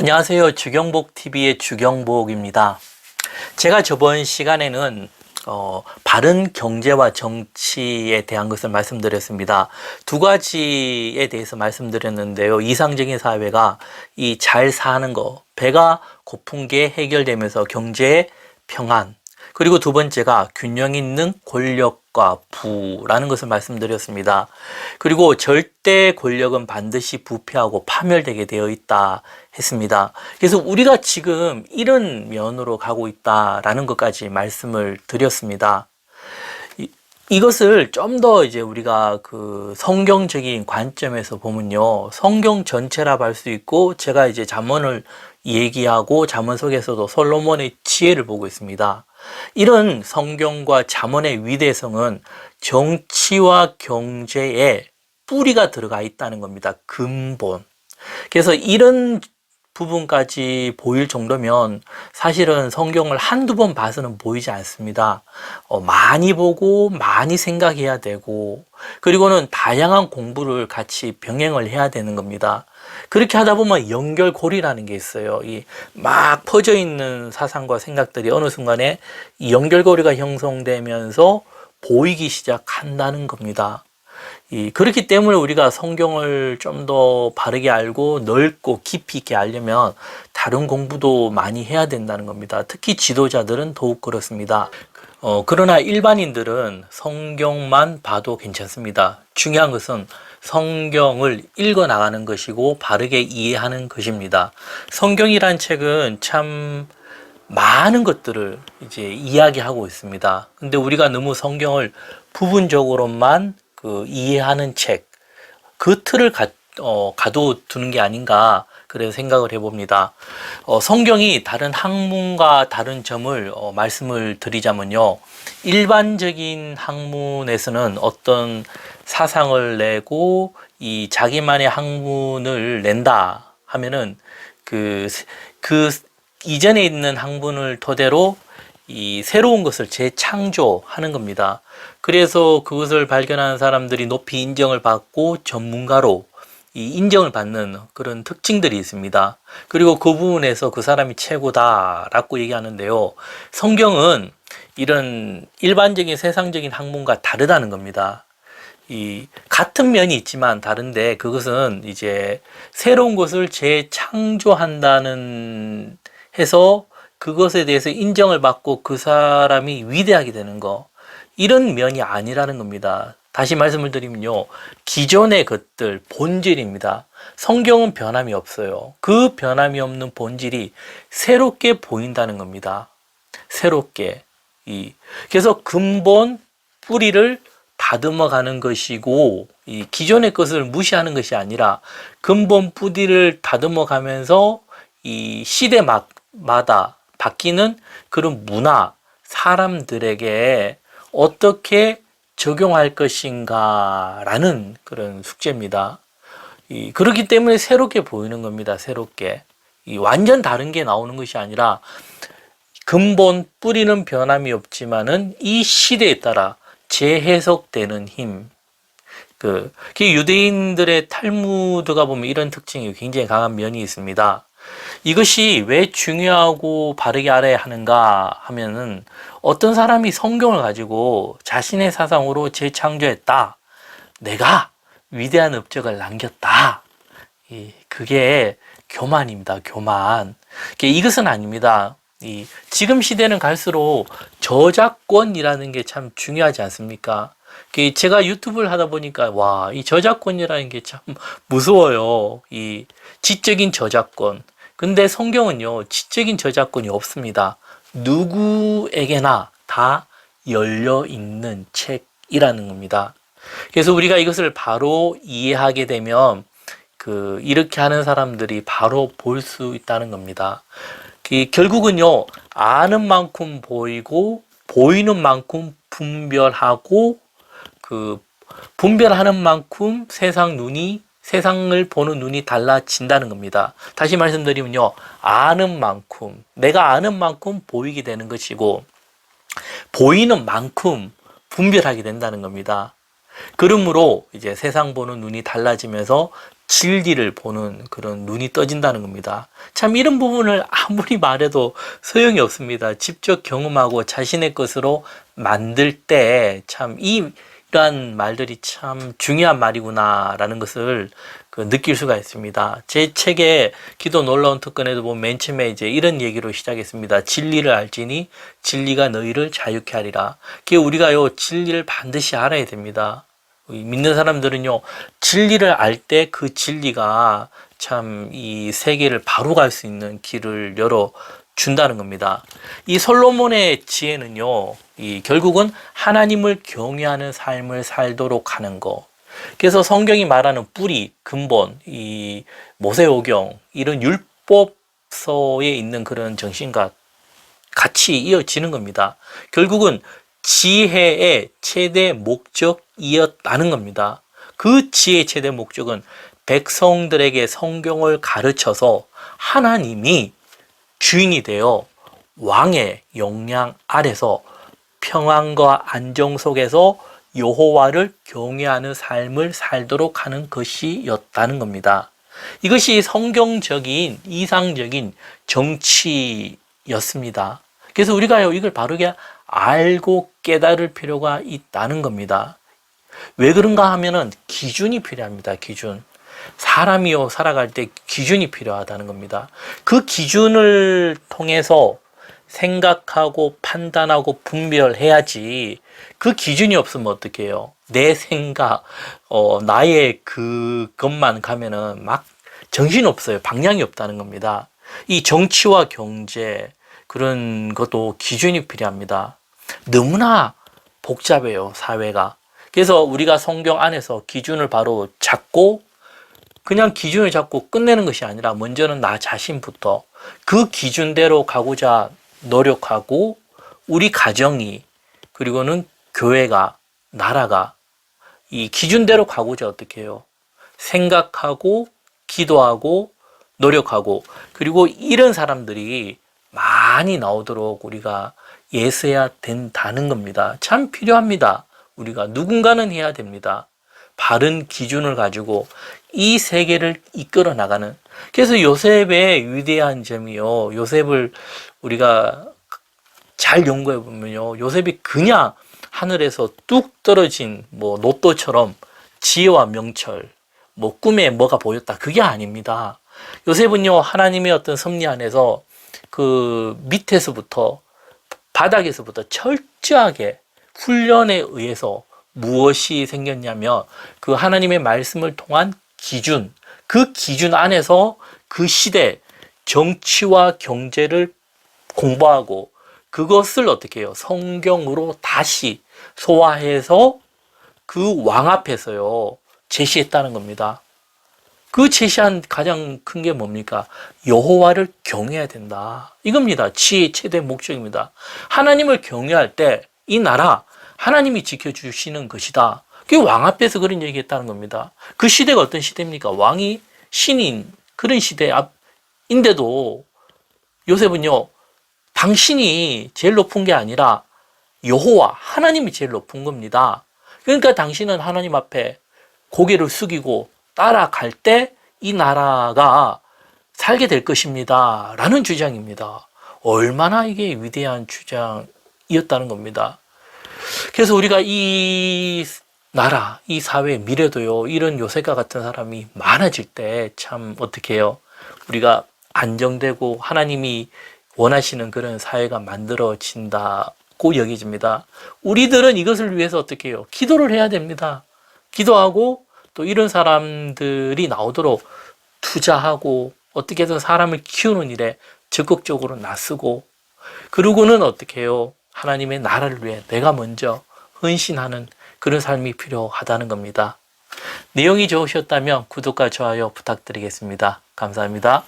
안녕하세요. 주경복 TV의 주경복입니다. 제가 저번 시간에는 어, 바른 경제와 정치에 대한 것을 말씀드렸습니다. 두 가지에 대해서 말씀드렸는데요. 이상적인 사회가 이 잘 사는 거, 배가 고픈 게 해결되면서 경제의 평안, 그리고 두 번째가 균형 있는 권력과 부라는 것을 말씀드렸습니다. 그리고 절대 권력은 반드시 부패하고 파멸되게 되어 있다 했습니다. 그래서 우리가 지금 이런 면으로 가고 있다라는 것까지 말씀을 드렸습니다. 이, 이것을 좀 더 이제 우리가 그 성경적인 관점에서 보면요. 성경 전체라 할 수 있고 제가 이제 잠언을 얘기하고 잠언 속에서도 솔로몬의 지혜를 보고 있습니다. 이런 성경과 잠언의 위대성은 정치와 경제에 뿌리가 들어가 있다는 겁니다. 근본. 그래서 이런 부분까지 보일 정도면 사실은 성경을 한두 번 봐서는 보이지 않습니다. 어, 많이 보고 많이 생각해야 되고 그리고는 다양한 공부를 같이 병행을 해야 되는 겁니다. 그렇게 하다 보면 연결고리라는 게 있어요. 이 막 퍼져 있는 사상과 생각들이 어느 순간에 이 연결고리가 형성되면서 보이기 시작한다는 겁니다. 이 그렇기 때문에 우리가 성경을 좀 더 바르게 알고 넓고 깊이 있게 알려면 다른 공부도 많이 해야 된다는 겁니다. 특히 지도자들은 더욱 그렇습니다. 어, 그러나 일반인들은 성경만 봐도 괜찮습니다. 중요한 것은 성경을 읽어 나가는 것이고 바르게 이해하는 것입니다. 성경이란 책은 참 많은 것들을 이제 이야기하고 있습니다. 근데 우리가 너무 성경을 부분적으로만 그 이해하는 책, 그 틀을 가, 어, 가둬두는 게 아닌가 그래서 생각을 해봅니다. 어, 성경이 다른 학문과 다른 점을 어, 말씀을 드리자면요. 일반적인 학문에서는 어떤 사상을 내고 이 자기만의 학문을 낸다 하면은 그, 그 이전에 있는 학문을 토대로 이 새로운 것을 재창조하는 겁니다. 그래서 그것을 발견하는 사람들이 높이 인정을 받고 전문가로 이 인정을 받는 그런 특징들이 있습니다. 그리고 그 부분에서 그 사람이 최고다라고 얘기하는데요. 성경은 이런 일반적인 세상적인 학문과 다르다는 겁니다. 이 같은 면이 있지만 다른데 그것은 이제 새로운 것을 재창조한다는 해서 그것에 대해서 인정을 받고 그 사람이 위대하게 되는 거 이런 면이 아니라는 겁니다. 다시 말씀을 드리면요. 기존의 것들 본질입니다. 성경은 변함이 없어요. 그 변함이 없는 본질이 새롭게 보인다는 겁니다. 새롭게. 이 그래서 근본 뿌리를 다듬어 가는 것이고 이 기존의 것을 무시하는 것이 아니라 근본 뿌리를 다듬어 가면서 이 시대마다 바뀌는 그런 문화 사람들에게 어떻게 적용할 것인가라는 그런 숙제입니다. 이, 그렇기 때문에 새롭게 보이는 겁니다. 새롭게. 이 완전 다른 게 나오는 것이 아니라 근본 뿌리는 변함이 없지만은 이 시대에 따라 재해석되는 힘. 그, 그 유대인들의 탈무드가 보면 이런 특징이 굉장히 강한 면이 있습니다. 이것이 왜 중요하고 바르게 알아야 하는가 하면은 어떤 사람이 성경을 가지고 자신의 사상으로 재창조했다. 내가 위대한 업적을 남겼다. 그게 교만입니다. 교만. 이것은 아닙니다. 이 지금 시대는 갈수록 저작권이라는 게 참 중요하지 않습니까? 제가 유튜브를 하다 보니까 와, 이 저작권이라는 게 참 무서워요. 이 지적인 저작권. 근데 성경은요, 지적인 저작권이 없습니다. 누구에게나 다 열려 있는 책이라는 겁니다. 그래서 우리가 이것을 바로 이해하게 되면 그 이렇게 하는 사람들이 바로 볼 수 있다는 겁니다. 그 결국은요, 아는 만큼 보이고 보이는 만큼 분별하고 그 분별하는 만큼 세상 눈이 세상을 보는 눈이 달라진다는 겁니다. 다시 말씀드리면요. 아는 만큼, 내가 아는 만큼 보이게 되는 것이고, 보이는 만큼 분별하게 된다는 겁니다. 그러므로 이제 세상 보는 눈이 달라지면서 진리를 보는 그런 눈이 떠진다는 겁니다. 참 이런 부분을 아무리 말해도 소용이 없습니다. 직접 경험하고 자신의 것으로 만들 때 참 이 러한 말들이 참 중요한 말이구나라는 것을 그 느낄 수가 있습니다. 제 책에 기도 놀라운 특권에도 보면 맨 처음에 이제 이런 얘기로 시작했습니다. 진리를 알지니 진리가 너희를 자유케 하리라. 그게 우리가요 진리를 반드시 알아야 됩니다. 이 믿는 사람들은요, 진리를 알 때 그 진리가 참 이 세계를 바로 갈 수 있는 길을 열어 준다는 겁니다. 이 솔로몬의 지혜는요, 이 결국은 하나님을 경외하는 삶을 살도록 하는 거. 그래서 성경이 말하는 뿌리, 근본, 이 모세오경, 이런 율법서에 있는 그런 정신과 같이 이어지는 겁니다. 결국은 지혜의 최대 목적이었다는 겁니다. 그 지혜의 최대 목적은 백성들에게 성경을 가르쳐서 하나님이 주인이 되어 왕의 영향 아래서 평안과 안정 속에서 여호와를 경외하는 삶을 살도록 하는 것이었다는 겁니다. 이것이 성경적인 이상적인 정치였습니다. 그래서 우리가요 이걸 바르게 알고 깨달을 필요가 있다는 겁니다. 왜 그런가 하면은 기준이 필요합니다. 기준. 사람이요 살아갈 때 기준이 필요하다는 겁니다. 그 기준을 통해서 생각하고 판단하고 분별해야지 그 기준이 없으면 어떻게 해요? 내 생각, 어, 나의 그것만 가면은 막 정신 없어요. 방향이 없다는 겁니다. 이 정치와 경제 그런 것도 기준이 필요합니다. 너무나 복잡해요, 사회가. 그래서 우리가 성경 안에서 기준을 바로 잡고 그냥 기준을 잡고 끝내는 것이 아니라 먼저는 나 자신부터 그 기준대로 가고자 노력하고 우리 가정이 그리고는 교회가 나라가 이 기준대로 가고자 어떻게 해요? 생각하고 기도하고 노력하고 그리고 이런 사람들이 많이 나오도록 우리가 예서야 된다는 겁니다. 참 필요합니다. 우리가 누군가는 해야 됩니다. 바른 기준을 가지고 이 세계를 이끌어 나가는. 그래서 요셉의 위대한 점이요. 요셉을 우리가 잘 연구해 보면요. 요셉이 그냥 하늘에서 뚝 떨어진 뭐 로또처럼 지혜와 명철, 뭐 꿈에 뭐가 보였다. 그게 아닙니다. 요셉은요, 하나님의 어떤 섭리 안에서 그 밑에서부터 바닥에서부터 철저하게 훈련에 의해서 무엇이 생겼냐면 그 하나님의 말씀을 통한 기준, 그 기준 안에서 그 시대 정치와 경제를 공부하고 그것을 어떻게 해요? 성경으로 다시 소화해서 그 왕 앞에서요 제시했다는 겁니다. 그 제시한 가장 큰 게 뭡니까? 여호와를 경외해야 된다. 이겁니다. 지혜의 최대 목적입니다. 하나님을 경외할 때 이 나라 하나님이 지켜주시는 것이다. 그게 왕 앞에서 그런 얘기했다는 겁니다. 그 시대가 어떤 시대입니까? 왕이 신인 그런 시대인데도 요셉은요 당신이 제일 높은 게 아니라 여호와 하나님이 제일 높은 겁니다. 그러니까 당신은 하나님 앞에 고개를 숙이고 따라갈 때 이 나라가 살게 될 것입니다. 라는 주장입니다. 얼마나 이게 위대한 주장이었다는 겁니다. 그래서 우리가 이 나라, 이 사회의 미래도요, 이런 요새과 같은 사람이 많아질 때 참 어떻게 해요? 우리가 안정되고 하나님이 원하시는 그런 사회가 만들어진다고 여겨집니다. 우리들은 이것을 위해서 어떻게 해요? 기도를 해야 됩니다. 기도하고 또 이런 사람들이 나오도록 투자하고 어떻게든 사람을 키우는 일에 적극적으로 나서고 그러고는 어떻게 해요? 하나님의 나라를 위해 내가 먼저 헌신하는 그런 삶이 필요하다는 겁니다. 내용이 좋으셨다면 구독과 좋아요 부탁드리겠습니다. 감사합니다.